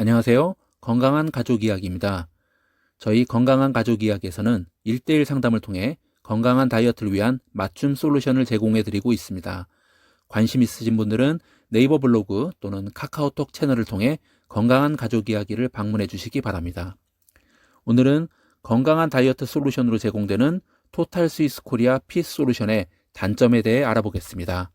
안녕하세요. 건강한 가족 이야기입니다. 저희 건강한 가족 이야기에서는 1대1 상담을 통해 건강한 다이어트를 위한 맞춤 솔루션을 제공해 드리고 있습니다. 관심 있으신 분들은 네이버 블로그 또는 카카오톡 채널을 통해 건강한 가족 이야기를 방문해 주시기 바랍니다. 오늘은 건강한 다이어트 솔루션으로 제공되는 토탈 스위스 코리아 피스 솔루션의 단점에 대해 알아보겠습니다.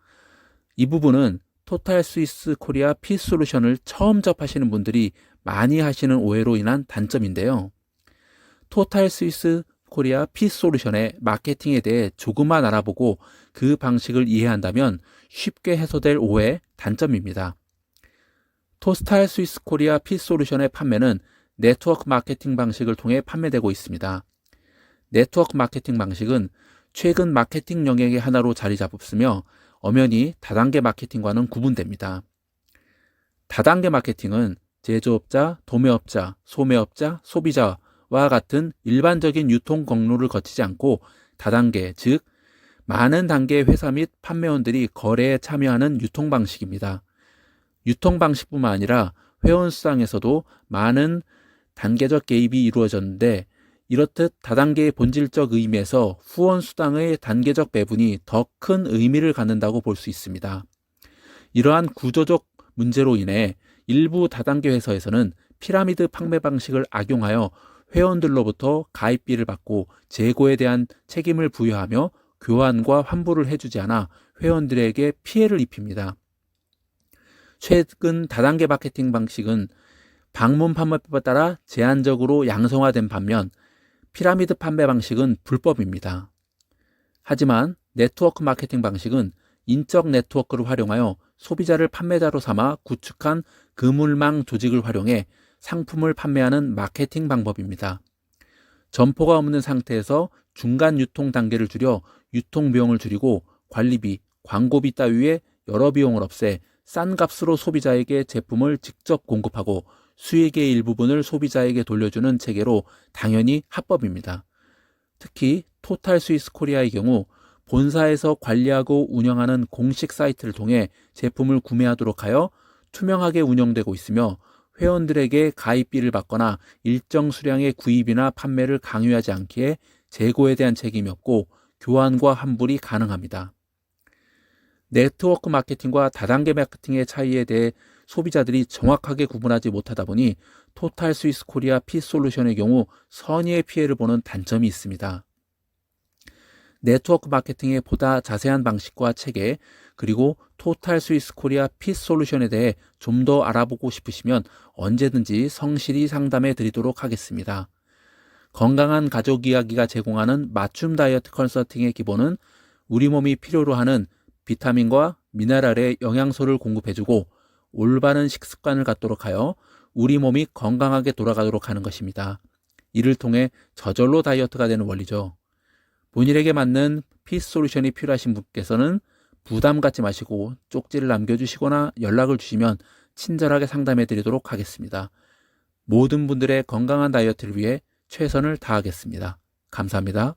이 부분은 토탈 스위스 코리아 피스 솔루션을 처음 접하시는 분들이 많이 하시는 오해로 인한 단점인데요. 토탈 스위스 코리아 피스 솔루션의 마케팅에 대해 조금만 알아보고 그 방식을 이해한다면 쉽게 해소될 오해 단점입니다. 토스탈 스위스 코리아 피스 솔루션의 판매는 네트워크 마케팅 방식을 통해 판매되고 있습니다. 네트워크 마케팅 방식은 최근 마케팅 영역의 하나로 자리 잡았으며 엄연히 다단계 마케팅과는 구분됩니다. 다단계 마케팅은 제조업자, 도매업자, 소매업자, 소비자와 같은 일반적인 유통 경로를 거치지 않고 다단계, 즉 많은 단계의 회사 및 판매원들이 거래에 참여하는 유통 방식입니다. 유통 방식뿐만 아니라 회원 수당에서도 많은 단계적 개입이 이루어졌는데 이렇듯 다단계의 본질적 의미에서 후원 수당의 단계적 배분이 더 큰 의미를 갖는다고 볼 수 있습니다. 이러한 구조적 문제로 인해 일부 다단계 회사에서는 피라미드 판매 방식을 악용하여 회원들로부터 가입비를 받고 재고에 대한 책임을 부여하며 교환과 환불을 해주지 않아 회원들에게 피해를 입힙니다. 최근 다단계 마케팅 방식은 방문 판매법에 따라 제한적으로 양성화된 반면 피라미드 판매 방식은 불법입니다. 하지만 네트워크 마케팅 방식은 인적 네트워크를 활용하여 소비자를 판매자로 삼아 구축한 그물망 조직을 활용해 상품을 판매하는 마케팅 방법입니다. 점포가 없는 상태에서 중간 유통 단계를 줄여 유통 비용을 줄이고 관리비, 광고비 따위의 여러 비용을 없애 싼 값으로 소비자에게 제품을 직접 공급하고 수익의 일부분을 소비자에게 돌려주는 체계로 당연히 합법입니다. 특히 토탈 스위스 코리아의 경우 본사에서 관리하고 운영하는 공식 사이트를 통해 제품을 구매하도록 하여 투명하게 운영되고 있으며 회원들에게 가입비를 받거나 일정 수량의 구입이나 판매를 강요하지 않기에 재고에 대한 책임이 없고 교환과 환불이 가능합니다. 네트워크 마케팅과 다단계 마케팅의 차이에 대해 소비자들이 정확하게 구분하지 못하다 보니 토탈 스위스 코리아 피 솔루션의 경우 선의의 피해를 보는 단점이 있습니다. 네트워크 마케팅의 보다 자세한 방식과 체계, 그리고 토탈 스위스 코리아 피 솔루션에 대해 좀 더 알아보고 싶으시면 언제든지 성실히 상담해 드리도록 하겠습니다. 건강한 가족 이야기가 제공하는 맞춤 다이어트 컨설팅의 기본은 우리 몸이 필요로 하는 비타민과 미네랄의 영양소를 공급해주고 올바른 식습관을 갖도록 하여 우리 몸이 건강하게 돌아가도록 하는 것입니다. 이를 통해 저절로 다이어트가 되는 원리죠. 본인에게 맞는 피스 솔루션이 필요하신 분께서는 부담 갖지 마시고 쪽지를 남겨주시거나 연락을 주시면 친절하게 상담해 드리도록 하겠습니다. 모든 분들의 건강한 다이어트를 위해 최선을 다하겠습니다. 감사합니다.